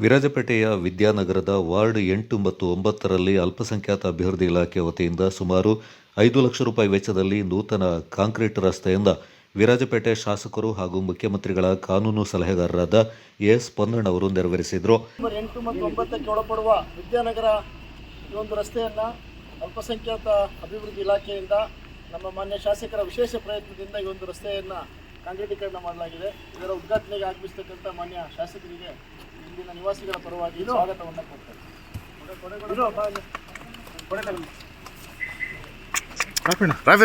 ವಿರಾಜಪೇಟೆಯ ವಿದ್ಯಾನಗರದ ward ಎಂಟು ಮತ್ತು ಒಂಬತ್ತರಲ್ಲಿ ಅಲ್ಪಸಂಖ್ಯಾತ ಅಭಿವೃದ್ಧಿ ಇಲಾಖೆ ವತಿಯಿಂದ ಸುಮಾರು ಐದು ಲಕ್ಷ ರೂಪಾಯಿ ವೆಚ್ಚದಲ್ಲಿ ನೂತನ ಕಾಂಕ್ರೀಟ್ ರಸ್ತೆಯಿಂದ ವಿರಾಜಪೇಟೆ ಶಾಸಕರು ಹಾಗೂ ಮುಖ್ಯಮಂತ್ರಿಗಳ ಕಾನೂನು ಸಲಹೆಗಾರರಾದ ಎಸ್ ಪೊನ್ನಣ್ಣವರು ನೆರವೇರಿಸಿದರು. ನಂಬರ್ ಎಂಟು ಮತ್ತು ಒಂಬತ್ತಕ್ಕೆ ಒಳಪಡುವ ವಿದ್ಯಾನಗರ ಒಂದು ರಸ್ತೆಯನ್ನು ಅಲ್ಪಸಂಖ್ಯಾತ ಅಭಿವೃದ್ಧಿ ಇಲಾಖೆಯಿಂದ ನಮ್ಮ ಮಾನ್ಯ ಶಾಸಕರ ವಿಶೇಷ ಪ್ರಯತ್ನದಿಂದ ಈ ಒಂದು ರಸ್ತೆಯನ್ನು ಕಾಂಕ್ರೀಟೀಕರಣ ಮಾಡಲಾಗಿದೆ. ಇದರ ಉದ್ಘಾಟನೆಗೆ ಆಗಮಿಸ್ತಕ್ಕಂಥ ಮಾನ್ಯ ಶಾಸಕರಿಗೆ ಇಲ್ಲಿನ ನಿವಾಸಿಗಳ ಪರವಾಗಿ ಸ್ವಾಗತವನ್ನು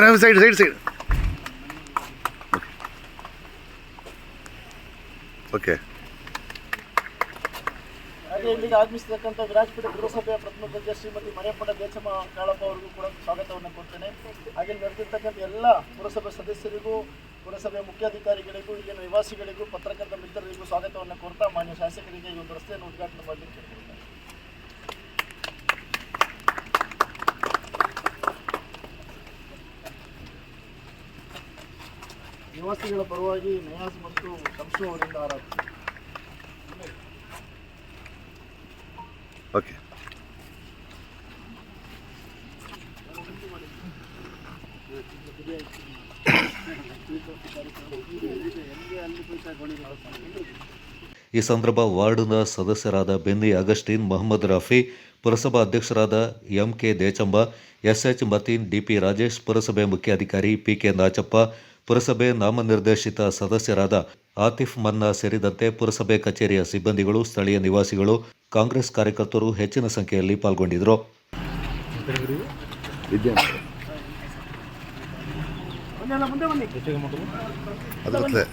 Rafi side side side. Okay. ಹಾಗೆ ಇಲ್ಲಿಗೆ ಆಗಮಿಸಿರ್ತಕ್ಕಂಥ ವಿರಾಜಪೇಟೆ ಪುರಸಭೆಯ ಪ್ರಥಮ ದರ್ಜೆ ಶ್ರೀಮತಿ ಮರಿಯಪ್ಪನ ದೇಚಮ್ಮ ಕಾಳಪ್ಪ ಅವರಿಗೂ ಕೂಡ ಸ್ವಾಗತವನ್ನು ಕೊಡ್ತೇನೆ. ಹಾಗೆ ನಡೆದಿರ್ತಕ್ಕಂಥ ಎಲ್ಲ ಪುರಸಭೆ ಸದಸ್ಯರಿಗೂ ಪುರಸಭೆ ಮುಖ್ಯಾಧಿಕಾರಿಗಳಿಗೂ ಇಲ್ಲಿನ ನಿವಾಸಿಗಳಿಗೂ ಪತ್ರಕರ್ತ ಮಿತ್ರರಿಗೂ ಸ್ವಾಗತವನ್ನು ಕೋರ್ತಾ ಮಾನ್ಯ ಶಾಸಕರಿಗೆ ಈ ಒಂದು ರಸ್ತೆಯನ್ನು ಉದ್ಘಾಟನೆ ಮಾಡಲಿಕ್ಕೆ ಕೇಳ್ಕೊಳ್ತೇನೆ ನಿವಾಸಿಗಳ ಪರವಾಗಿ ನಯಾಜ್ ಮತ್ತು ಶಂಸು ಅವರಿಂದ ಆರಾಧನೆ ಓಕೆ ಈ ಸಂದರ್ಭ ವಾರ್ಡ್ನ ಸದಸ್ಯರಾದ ಬೆನ್ನಿ ಅಗಸ್ಟಿನ್, ಮೊಹಮ್ಮದ್ ರಫಿ, ಪುರಸಭಾ ಅಧ್ಯಕ್ಷರಾದ M K Dechamba, SH Mateen, DP Rajesh, ಪುರಸಭೆ ಮುಖ್ಯಾಧಿಕಾರಿ ಪಿಕೆ ನಾಚಪ್ಪ, ಪುರಸಭೆ ನಾಮನಿರ್ದೇಶಿತ ಸದಸ್ಯರಾದ ಆತಿಫ್ ಮನ್ನಾ ಸೇರಿದಂತೆ ಪುರಸಭೆ ಕಚೇರಿಯ ಸಿಬ್ಬಂದಿಗಳು, ಸ್ಥಳೀಯ ನಿವಾಸಿಗಳು, ಕಾಂಗ್ರೆಸ್ ಕಾರ್ಯಕರ್ತರು ಹೆಚ್ಚಿನ ಸಂಖ್ಯೆಯಲ್ಲಿ ಪಾಲ್ಗೊಂಡಿದ್ದರು. ವಿದ್ಯಾ